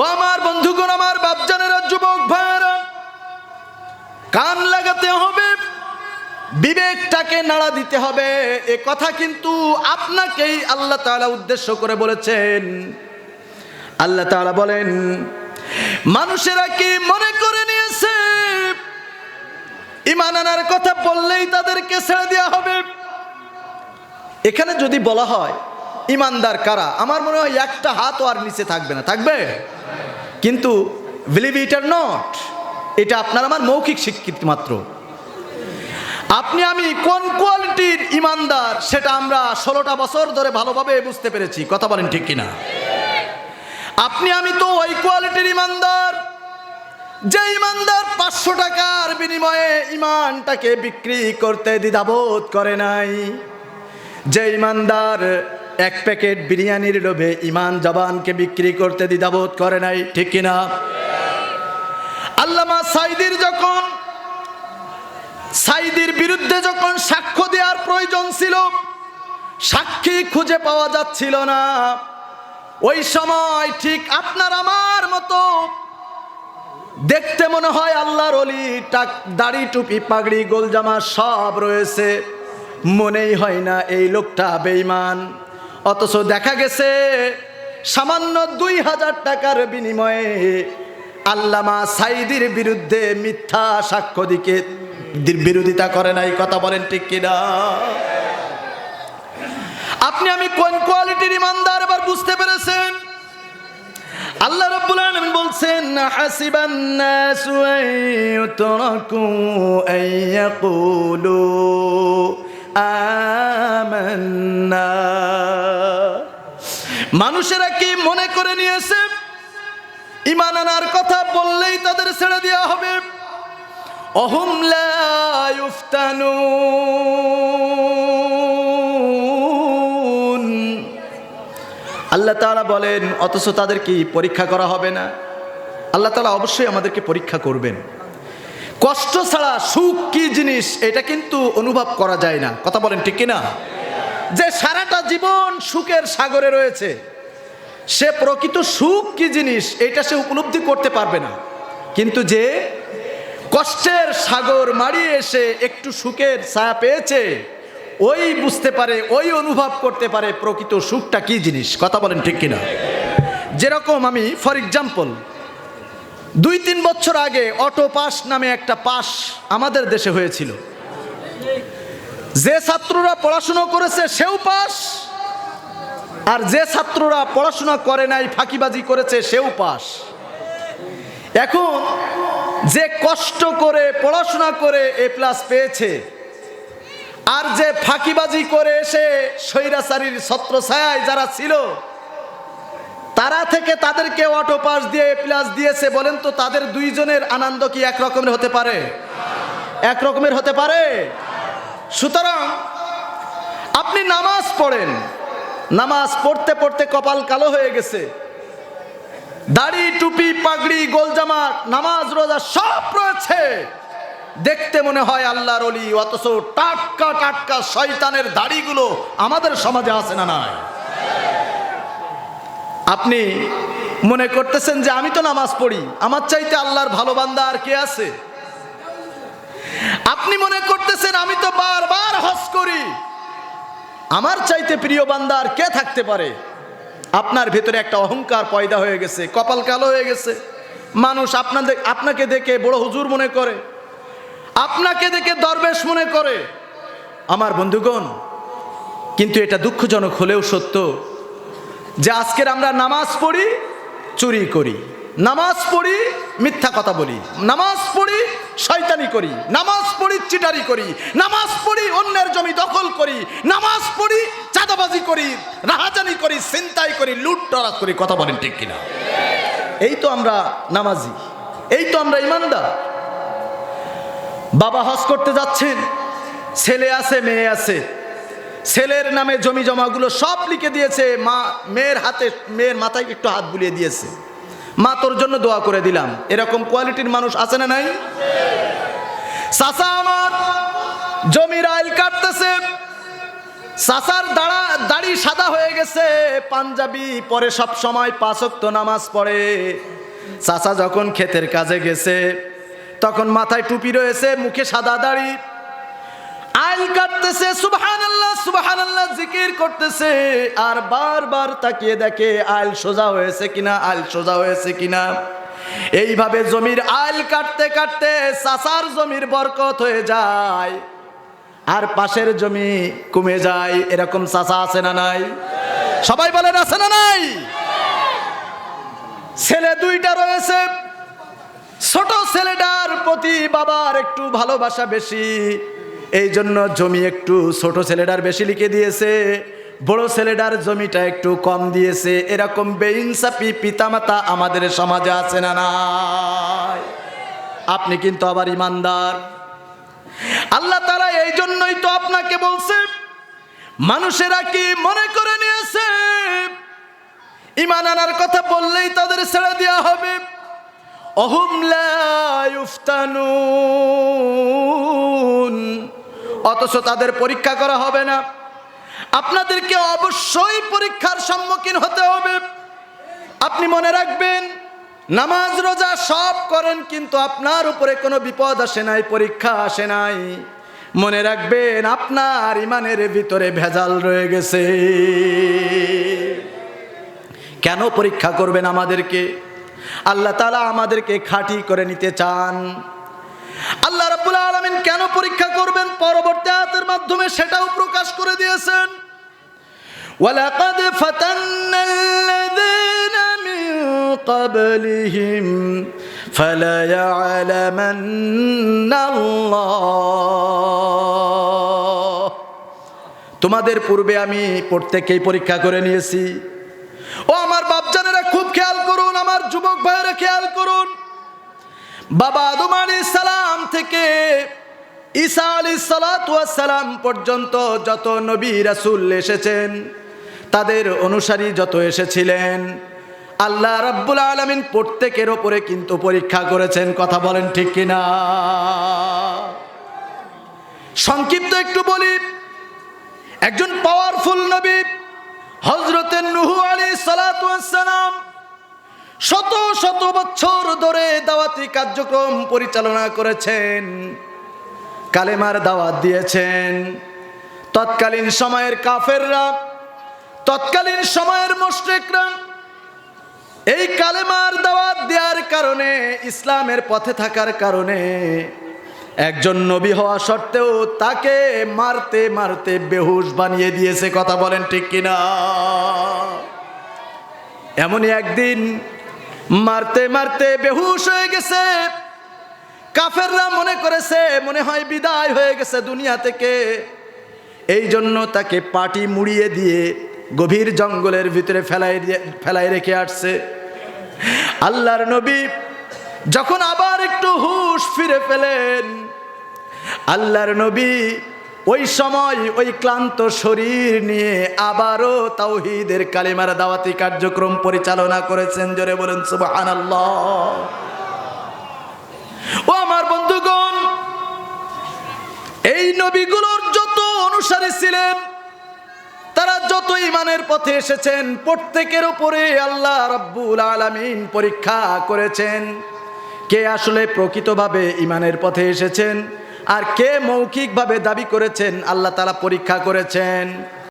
ও আমার বন্ধুগণ, আমার বাপজানেরা, যুবক ভাইয়েরা, কান লাগাতে হবে, বিবেকটাকে নাড়া দিতে হবে। এ কথা কিন্তু আপনাকেই আল্লাহ তাআলা উদ্দেশ্য করে বলেছেন। আল্লাহ তাআলা বলেন, মানুষেরা কি মনে করে নিয়েছে ইমান আনার কথা বললেই তাদেরকে ছেড়ে দেওয়া হবে? এখানে যদি বলা হয় ইমানদার কারা? আমার মনে হয় একটা হাতও আর নিচে থাকবে না। থাকবে? কিন্তু বিলিভ ইট আর নট এটা আপনার আমার মৌখিক স্বীকৃতি মাত্র। আপনি আমি কোন কোয়ালিটির ইমানদার, সেটা আমরা ষোলোটা বছর ধরে ভালোভাবে বুঝতে পেরেছি। কথা বলেন ঠিক কিনা? আপনি আমি তো ওই কোয়ালিটির ইমানদার, যে ইমানদার পাঁচশো টাকার বিনিময়ে ইমানটাকে বিক্রি করতে দ্বিধাবোধ করে নাই। যে ইমানদার এক প্যাকেট বিরিয়ানির লোভে ইমান জবানকে বিক্রি করতে দ্বিধাবোধ করে নাই, ঠিক কিনা? আল্লামা সাইদির যখন সাইদির বিরুদ্ধে যখন সাক্ষ্য দেওয়ার প্রয়োজন ছিল, সাক্ষী খুঁজে পাওয়া যাচ্ছিল না। ওই সময় ঠিক আপনার আমার মতো দেখতে মনে হয় আল্লাহর অলি, টাক, দাড়ি, টুপি, পাগড়ি, গোলজামা সব রয়েছে। মনেই হয় না এই লোকটা বেঈমান। অথচ দেখা গেছে সামান্য দুই হাজার টাকার বিনিময়ে আল্লামা সাইদির বিরুদ্ধে মিথ্যা সাক্ষ্য দিকে বিরোধিতা করে নাই, কথা বলেন ঠিক কিনা? আপনি আমি কোন কোয়ালিটির ইমানদার এবার বুঝতে পেরেছেন? আল্লাহ রাব্বুল আলামিন বলছেন, হাসিবান নাসু আইয়ুতরাকু আইয়াকুলু আমান্না মানুষেরা কি মনে করে নিয়েছে? ইমান আনার কথা বললেই তাদের ছেড়ে দেওয়া হবে। অহুম লা ইফতানুন আল্লাহ তাআলা বলেন, অথচ তাদের কি পরীক্ষা করা হবে না? আল্লাহ তাআলা অবশ্যই আমাদেরকে পরীক্ষা করবেন। কষ্ট ছাড়া সুখ কি জিনিস, এটা কিন্তু অনুভব করা যায় না। কথা বলেন ঠিক কিনা? যে সারাটা জীবন সুখের সাগরে রয়েছে, সে প্রকৃত সুখ কি জিনিস, এটা সে উপলব্ধি করতে পারবে না। কিন্তু যে কষ্টের সাগর মারিয়ে এসে একটু সুখের ছায়া পেয়েছে, ওই বুঝতে পারে, ওই অনুভব করতে পারে প্রকৃত সুখটা কি জিনিস। কথা বলেন ঠিক কিনা? যেরকম আমি ফর এক্সাম্পল দুই তিন বছর আগে অটো পাস নামে একটা পাস আমাদের দেশে হয়েছিল। যে ছাত্ররা পড়াশুনো করেছে সেও পাস, আর যে ছাত্ররা পড়াশোনা করে নাই, ফাঁকিবাজি করেছে সেও পাস। এখন যে কষ্ট করে পড়াশোনা করে এ প্লাস পেয়েছে, আর যে ফাঁকিবাজি করে এসে স্বৈরাচারীর ছত্র ছায় যারা ছিল তারা থেকে তাদেরকে অটো পাস দিয়ে এ প্লাস দিয়েছে, বলেন তো তাদের দুইজনের আনন্দ কি এক রকমের হতে পারে? এক রকমের হতে পারে। সুতরাং আপনি নামাজ পড়েন। নামাজ পড়তে পড়তে কপাল কালো হয়ে গেছে। দাড়ি, টুপি, পাগড়ি, গোলজামা, নামাজ, রোজা সব রয়েছে। দেখতে মনে হয় আল্লাহর অলি অথচ টাটকা টাটকা শয়তানের দাড়িগুলো আমাদের সমাজে আছে না নাই? আপনি মনে করতেছেন যে আমি তো নামাজ পড়ি? আমার চাইতে আল্লাহর ভালো বান্দা আর কে আছে? আপনি মনে করতেছেন আমি তো বারবার হজ করি? আমার চাইতে প্রিয় বান্দা আর কে থাকতে পারে? আপনার ভেতরে একটা অহংকার পয়দা হয়ে গেছে, কপাল কালো হয়ে গেছে। মানুষ আপনাদের, আপনাকে দেখে বড় হুজুর মনে করে, আপনাকে দেখে দরবেশ মনে করে। আমার বন্ধুগণ, কিন্তু এটা দুঃখজনক হলেও সত্য যে আজকের আমরা নামাজ পড়ি, চুরি করি। নামাজ পড়ি, মিথ্যা কথা বলি। নামাজ পড়ি, শয়তানি করি। নামাজ পড়ি, চিটারি করি। নামাজ পড়ি, অন্যের জমি দখল করি। নামাজ পড়ি, চাঁদাবাজি করি, রাহাজানি করি চিন্তাই করি, লুটতরাজ করি। কথা বলেন ঠিক কিনা? এই তো আমরা নামাজি। এই তো আমরা ইমানদার। বাবা হজ করতে যাচ্ছেন। ছেলে আছে, মেয়ে আছে। ছেলের নামে জমি জমাগুলো সব লিখে দিয়েছে। মা, মেয়ের হাতে, মেয়ের মাথায় একটু হাত বুলিয়ে দিয়েছে। মা, তোর জন্য দোয়া করে দিলাম। এরকম কোয়ালিটির মানুষ আছে না নাই? চাচা আমার জমির আইল কাটতেছে। চাচার দাঁড়া, দাড়ি সাদা হয়ে গেছে। পাঞ্জাবি পরে সব সময় পাঁচক্ত নামাজ পড়ে। চাচা যখন ক্ষেতের কাজে গেছে, তখন মাথায় টুপি রয়েছে, মুখে সাদা দাড়ি। সুবহান আল্লাহ সুবহান আল্লাহ জিকির করতেছে, আর বারবার তাকিয়ে দেখে আইল সোজা হয়েছে কিনা, আইল সোজা হয়েছে কিনা। এইভাবে জমির আইল কাটতে কাটতে চাচার জমির বরকত হয়ে যায়, আর পাশের জমি কমে যায়। এরকম চাচা আছে না নাই? সবাই বলেন, আছে না নাই? ছেলে দুইটা রয়েছে, ছোট ছেলেটার প্রতি বাবার একটু ভালোবাসা বেশি। এই জন্য জমি একটু ছোট ছেলেটার বেশি লিখে দিয়েছে, বড় ছেলেটার জমিটা একটু কম দিয়েছে। এরকম বেইনসাপি পিতামাতা আমাদের সমাজে আছে না নাই? আপনি কিন্তু আবার ইমানদার। আল্লাহ তারা এই জন্যই তো আপনাকে বলছে, মানুষেরা কি মনে করে নিয়েছে, ইমান আনার কথা বললেই তাদের ছেড়ে দেওয়া হবে। অহুম লা ইফতানুন অথচ তাদের পরীক্ষা করা হবে না। আপনাদেরকে অবশ্যই পরীক্ষার সম্মুখীন হতে হবে। আপনি মনে রাখবেন, নামাজ রোজা সব করেন, কিন্তু আপনার উপরে কোনো বিপদ আসে নাই, পরীক্ষা আসে নাই। মনে রাখবেন, আপনার ইমানের ভিতরে ভেজাল রয়ে গেছে। কেন পরীক্ষা করবেন আমাদেরকে? আল্লাহ তালা আমাদেরকে খাঁটি করে নিতে চান। আল্লাহ আলামিন কেন পরীক্ষা করবেন? পরবর্তী আয়াতের মাধ্যমে সেটাও প্রকাশ করে দিয়েছেন। ওয়ালাকাদ ফাতান্নাল্লাযীনা মিন ক্বাবলিহিম তোমাদের পূর্বে আমি প্রত্যেককেই পরীক্ষা করে নিয়েছি। ও আমার বাপজানেরা খুব খেয়াল করুন, আমার যুবক ভাইয়েরা খেয়াল করুন। বাবা আদম আলী সালাম থেকে ঈসা আলী সালাম পর্যন্ত যত নবী রাসুল এসেছেন, তাদের অনুসারী যত এসেছিলেন, আল্লাহ রাব্বুল আলমিন প্রত্যেকের ওপরে কিন্তু পরীক্ষা করেছেন, কথা বলেন ঠিক কিনা? সংক্ষিপ্ত একটু বলি, একজন পাওয়ারফুল নবী হজরতের নুহু আলী সালাম শত শত বছর ধরে দাওয়াতি কার্যক্রম পরিচালনা করেছেন। কালেমার দাওয়াত দিয়েছেন। তৎকালীন সময়ের কাফেররা, তৎকালীন সময়ের মোশরেকরা এই কালেমার দাওয়াত দেওয়ার কারণে, ইসলামের পথে থাকার কারণে একজন নবী হওয়া সত্ত্বেও তাকে মারতে মারতে বেহুশ বানিয়ে দিয়েছে। কথা বলেন ঠিক কিনা? এমনই একদিন মারতে মারতে বেহুশ হয়ে গেছে। কাফেররা মনে করেছে মনে হয় বিদায় হয়ে গেছে দুনিয়া থেকে। এই জন্য তাকে পাটি মুড়িয়ে দিয়ে গভীর জঙ্গলের ভিতরে ফেলাই ফেলাই রেখে আসছে। আল্লাহর নবী যখন আবার একটু হুশ ফিরে পেলেন, আল্লাহর নবী ওই সময় ওই ক্লান্ত শরীর নিয়ে আবারও তাওহীদের কালিমার দাওয়াতি কার্যক্রম পরিচালনা করেছেন। জোরে বলেন, সুবহানাল্লাহ। ও এই নবীগুলোর যত অনুসারী ছিলেন, তারা যত ইমানের পথে এসেছেন, প্রত্যেকের ওপরে আল্লাহ রাব্বুল আলামিন পরীক্ষা করেছেন কে আসলে প্রকৃতভাবে ইমানের পথে এসেছেন আর কে মৌখিকভাবে দাবি করেছেন, আল্লাহ তারা পরীক্ষা করেছেন।